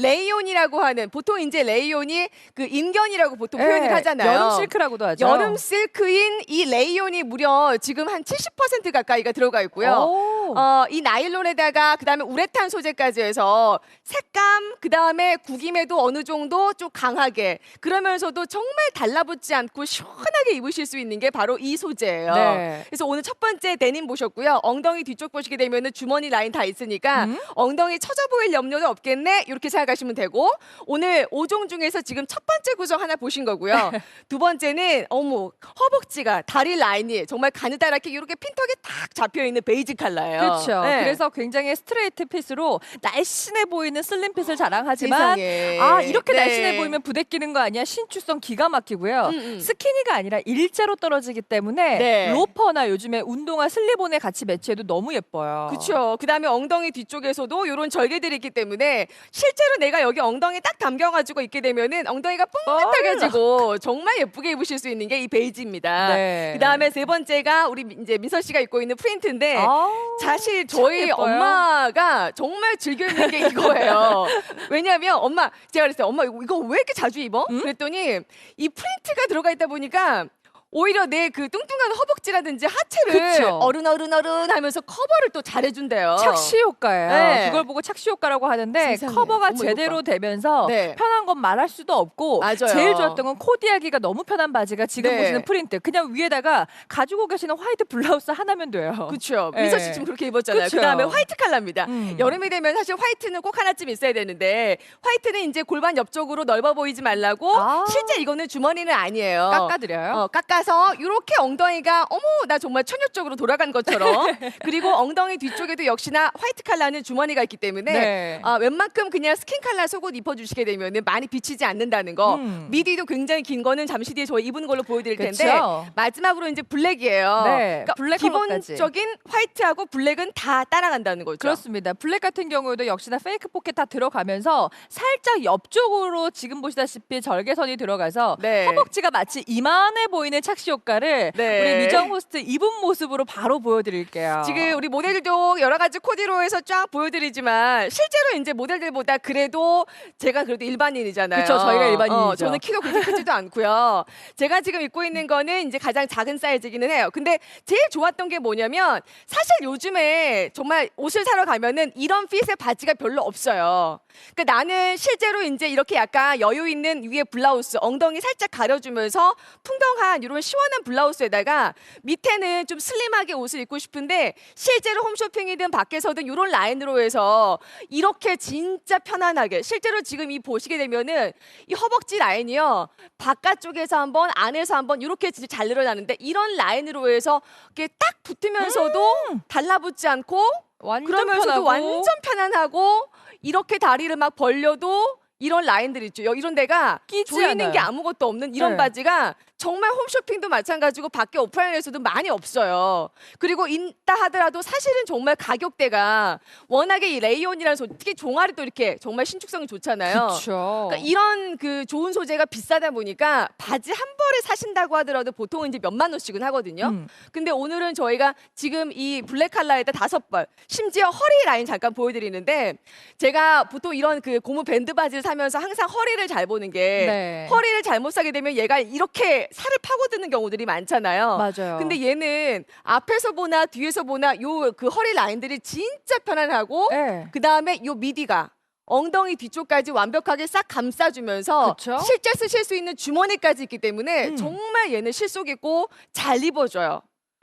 레이온이라고 하는 보통 이제 레이온이 그 인견이라고 보통 예, 표현을 하잖아요. 여름 실크라고도 하죠. 여름 실크인 이 레이온이 무려 지금 한 70% 가까이가 들어가 있고요. 오. 어, 이 나일론에다가 그다음에 우레탄 소재까지 해서 색감 그다음에 구김에도 어느 정도 좀 강하게 그러면서도 정말 달라붙지 않고 시원하게 입으실 수 있는 게 바로 이 소재예요. 네. 그래서 오늘 첫 번째 데님 보셨고요. 엉덩이 뒤쪽 보시게 되면은 주머니 라인 다 있으니까 음? 엉덩이 처져 보일 염려는 없겠네. 이렇게 생각하시면 되고 오늘 5종 중에서 지금 첫 번째 구성 하나 보신 거고요. 두 번째는 어머 허벅지가 다리 라인이 정말 가느다랗게 이렇게 핀턱이 탁 잡혀 있는 베이지 컬러예요. 그렇죠. 네. 그래서 굉장히 스트레이트 핏으로 날씬해 보이는 슬림 핏을 자랑하지만 세상에. 아 이렇게 네. 날씬해 보이면 부대 끼는 거 아니야? 신축성 기가 막히고요. 음, 음. 스키니가 아니라 일자로 떨어지기 때문에 네. 로퍼나 요즘에 운동화 슬리본에 같이 매치해도 너무 예뻐요. 그렇죠. 그다음에 엉덩이 뒤쪽에서도 이런 절개들이 있기 때문에 실제로 내가 여기 엉덩이 딱 담겨가지고 있게 되면은 엉덩이가 뽕긋하게지고 정말 예쁘게 입으실 수 있는 게 이 베이지입니다. 네. 그다음에 세 번째가 우리 이제 민서 씨가 입고 있는 프린트인데 아우, 사실 참 저희 예뻐요. 엄마가 정말 즐겨 입는 게 이거예요. 왜냐하면 엄마 제가 그랬어요. 엄마 이거, 왜 이렇게 자주 입어? 음? 그랬더니 이 프린트가 들어가 있다 보니까 오히려 내 그 뚱뚱한 허벅지라든지 하체를 그쵸. 어른 어른 어른 하면서 커버를 또 잘해준대요. 착시 효과예요. 네. 그걸 보고 착시 효과라고 하는데 세상에. 커버가 어머, 제대로 봐. 되면서 네. 편한 건 말할 수도 없고 맞아요. 제일 좋았던 건 코디하기가 너무 편한 바지가 지금 네. 보시는 프린트 그냥 위에다가 가지고 계시는 화이트 블라우스 하나면 돼요. 그렇죠. 네. 민서 씨 지금 그렇게 입었잖아요. 그 다음에 화이트 컬러입니다. 음. 여름이 되면 사실 화이트는 꼭 하나쯤 있어야 되는데 화이트는 이제 골반 옆쪽으로 넓어 보이지 말라고 아. 실제 이거는 주머니는 아니에요. 깎아드려요. 어, 깎아 서 이렇게 엉덩이가 어머 나 정말 천엽적으로 돌아간 것처럼 그리고 엉덩이 뒤쪽에도 역시나 화이트 컬러는 주머니가 있기 때문에 네. 아, 웬만큼 그냥 스킨 컬러 속옷 입어주시게 되면 은 많이 비치지 않는다는 거 음. 미디도 굉장히 긴 거는 잠시 뒤에 저희 입은 걸로 보여드릴 텐데 그쵸. 마지막으로 이제 블랙이에요. 네, 그러니까 블랙. 기본적인 화이트하고 블랙은 다 따라간다는 거죠. 그렇습니다. 블랙 같은 경우에도 역시나 페이크 포켓 다 들어가면서 살짝 옆쪽으로 지금 보시다시피 절개선이 들어가서 네. 허벅지가 마치 이만해 보이는 착시 효과를 네. 우리 미정 호스트 입은 모습으로 바로 보여드릴게요. 지금 우리 모델들도 여러 가지 코디로 해서 쫙 보여드리지만 실제로 이제 모델들보다 그래도 제가 그래도 일반인이잖아요. 그쵸, 저희가 일반인이죠. 어, 저는 키도 그렇게 크지도 않고요. 제가 지금 입고 있는 거는 이제 가장 작은 사이즈기는 해요. 근데 제일 좋았던 게 뭐냐면 사실 요즘에 정말 옷을 사러 가면은 이런 핏의 바지가 별로 없어요. 그러니까 나는 실제로 이제 이렇게 약간 여유 있는 위에 블라우스, 엉덩이 살짝 가려주면서 풍덩한 이런 시원한 블라우스에다가 밑에는 좀 슬림하게 옷을 입고 싶은데 실제로 홈쇼핑이든 밖에서든 이런 라인으로 해서 이렇게 진짜 편안하게 실제로 지금 이 보시게 되면은 이 허벅지 라인이요 바깥쪽에서 한번 안에서 한번 이렇게 진짜 잘 늘어나는데 이런 라인으로 해서 이렇게 딱 붙으면서도 달라붙지 않고 완전 그러면서도 편하고 완전 편안하고 이렇게 다리를 막 벌려도 이런 라인들 있죠. 여- 이런 데가 끼지 조이는 않아요. 게 아무것도 없는 이런 네. 바지가 정말 홈쇼핑도 마찬가지고 밖에 오프라인에서도 많이 없어요. 그리고 있다 하더라도 사실은 정말 가격대가 워낙에 이 레이온이라는 소 특히 종아리 또 이렇게 정말 신축성이 좋잖아요. 그러니까 이런 그 좋은 소재가 비싸다 보니까 바지 한 벌에 사신다고 하더라도 보통은 이제 몇만 원씩은 하거든요. 음. 근데 오늘은 저희가 지금 이 블랙 컬러에다 다섯 벌, 심지어 허리 라인 잠깐 보여드리는데 제가 보통 이런 그 고무 밴드 바지를 사면서 항상 허리를 잘 보는 게 네. 허리를 잘못 사게 되면 얘가 이렇게 살을 파고드는 경우들이 많잖아요. 맞아요. 근데 얘는 앞에서 보나 뒤에서 보나 요 그 허리 라인들이 진짜 편안하고 네. 그 다음에 요 미디가 엉덩이 뒤쪽까지 완벽하게 싹 감싸주면서 그쵸? 실제 쓰실 수 있는 주머니까지 있기 때문에 음. 정말 얘는 실속 있고 잘 입어줘요.